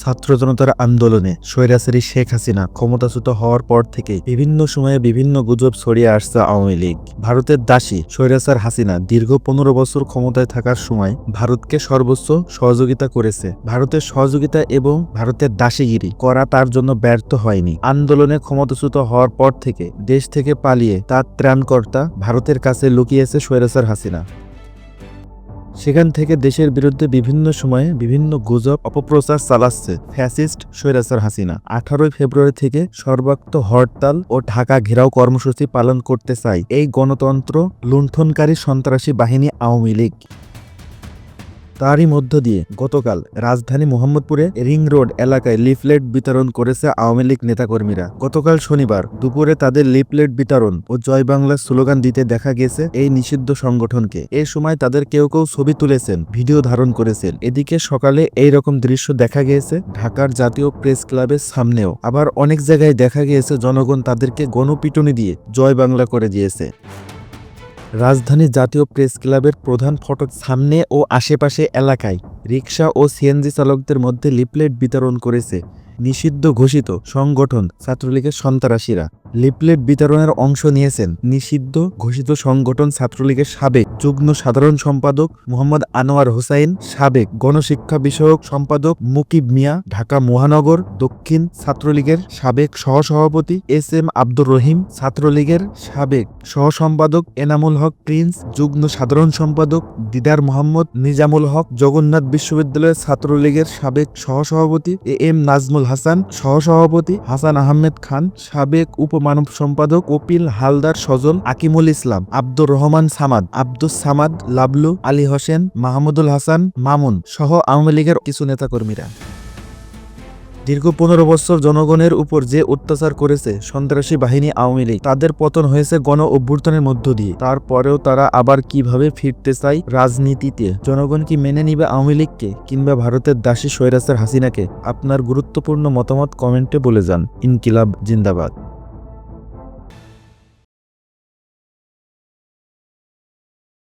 ছাত্র জনতার আন্দোলনে স্বৈরাচারী শেখ হাসিনা ক্ষমতাচ্যুত হওয়ার পর থেকে বিভিন্ন সময়ে বিভিন্ন গুজব ছড়িয়ে আসছে আওয়ামী লীগ। ভারতের দাসী স্বৈরাচার হাসিনা দীর্ঘ পনেরো বছর ক্ষমতায় থাকার সময় ভারতকে সর্বোচ্চ সহযোগিতা করেছে। ভারতের সহযোগিতা এবং ভারতের দাসীগিরি করা তার জন্য ব্যর্থ হয়নি। আন্দোলনে ক্ষমতাচ্যুত হওয়ার পর থেকে দেশ থেকে পালিয়ে তার ত্রাণকর্তা ভারতের কাছে লুকিয়েছে স্বৈরাচার হাসিনা। সেখান থেকে দেশের বিরুদ্ধে বিভিন্ন সময়ে বিভিন্ন গুজব, অপপ্রচার চালাচ্ছে ফ্যাসিস্ট স্বৈরাচার হাসিনা। আঠারোই ফেব্রুয়ারি থেকে সর্বাক্ত হরতাল ও ঢাকা ঘেরাও কর্মসূচি পালন করতে চাই এই গণতন্ত্র লুণ্ঠনকারী সন্ত্রাসী বাহিনী আওয়ামী লীগ। তারই মধ্য দিয়ে গতকাল রাজধানী মোহাম্মদপুরে রিং রোড এলাকায় লিফলেট বিতরণ করেছে আওয়ামী লীগ নেতাকর্মীরা। গতকাল শনিবার দুপুরে তাদের লিফলেট বিতরণ ও জয় বাংলা স্লোগান দিতে দেখা গেছে এই নিষিদ্ধ সংগঠনকে। এ সময় তাদের কেউ কেউ ছবি তুলেছেন, ভিডিও ধারণ করেছেন। এদিকে সকালে এই রকম দৃশ্য দেখা গিয়েছে ঢাকার জাতীয় প্রেস ক্লাবের সামনেও। আবার অনেক জায়গায় দেখা গিয়েছে জনগণ তাদেরকে গণপিটুনি দিয়ে জয় বাংলা করে দিয়েছে। রাজধানী জাতীয় প্রেস ক্লাবের প্রধান ফটক সামনে ও আশেপাশে এলাকায় রিক্সা ও সিএনজি চালকদের মধ্যে লিফলেট বিতরণ করেছে নিষিদ্ধ ঘোষিত সংগঠন ছাত্রলীগের সন্ত্রাসীরা। লিফলেট বিতরণের অংশ নিয়েছেন নিষিদ্ধ ঘোষিত সংগঠন ছাত্রলীগের সাবেক যুগ্ম সাধারণ সম্পাদক মোহাম্মদ আনোয়ার হোসাইন, সাবেক গণশিক্ষা বিষয়ক সম্পাদক মুকিব মিয়া, ঢাকা মহানগর দক্ষিণ ছাত্রলীগের সাবেক সহসভাপতি এস এম আব্দুর রহিম, ছাত্রলীগের সাবেক সহসম্পাদক এনামুল হক প্রিন্স, যুগ্ম সাধারণ সম্পাদক দিদার মোহাম্মদ নিজামুল হক, জগন্নাথ বিশ্ববিদ্যালয়ের ছাত্রলীগের সাবেক সহসভাপতি এ এম নাজমুল হাসান, সহসভাপতি হাসান আহমেদ খান, সাবেক উপমানব সম্পাদক কপিল হালদার সজল আকিমুল ইসলাম, আব্দুর রহমান সামাদ, আব্দুস সামাদ, লাবলু, আলী হোসেন, মাহমুদুল হাসান, মামুন সহ আওয়ামী লীগের কিছু নেতাকর্মীরা। দীর্ঘ পনেরো বছর জনগণের উপর যে অত্যাচার করেছে সন্ত্রাসী বাহিনী আওয়ামী লীগ, তাদের পতন হয়েছে গণ অভ্যুত্থানের মধ্য দিয়ে। তারপরেও তারা আবার কীভাবে ফিরতে চায় রাজনীতিতে? জনগণ কি মেনে নিবে আওয়ামী লীগকে কিংবা ভারতের দাসী স্বৈরাচার হাসিনাকে? আপনার গুরুত্বপূর্ণ মতামত কমেন্টে বলে যান। ইনকিলাব, জিন্দাবাদ।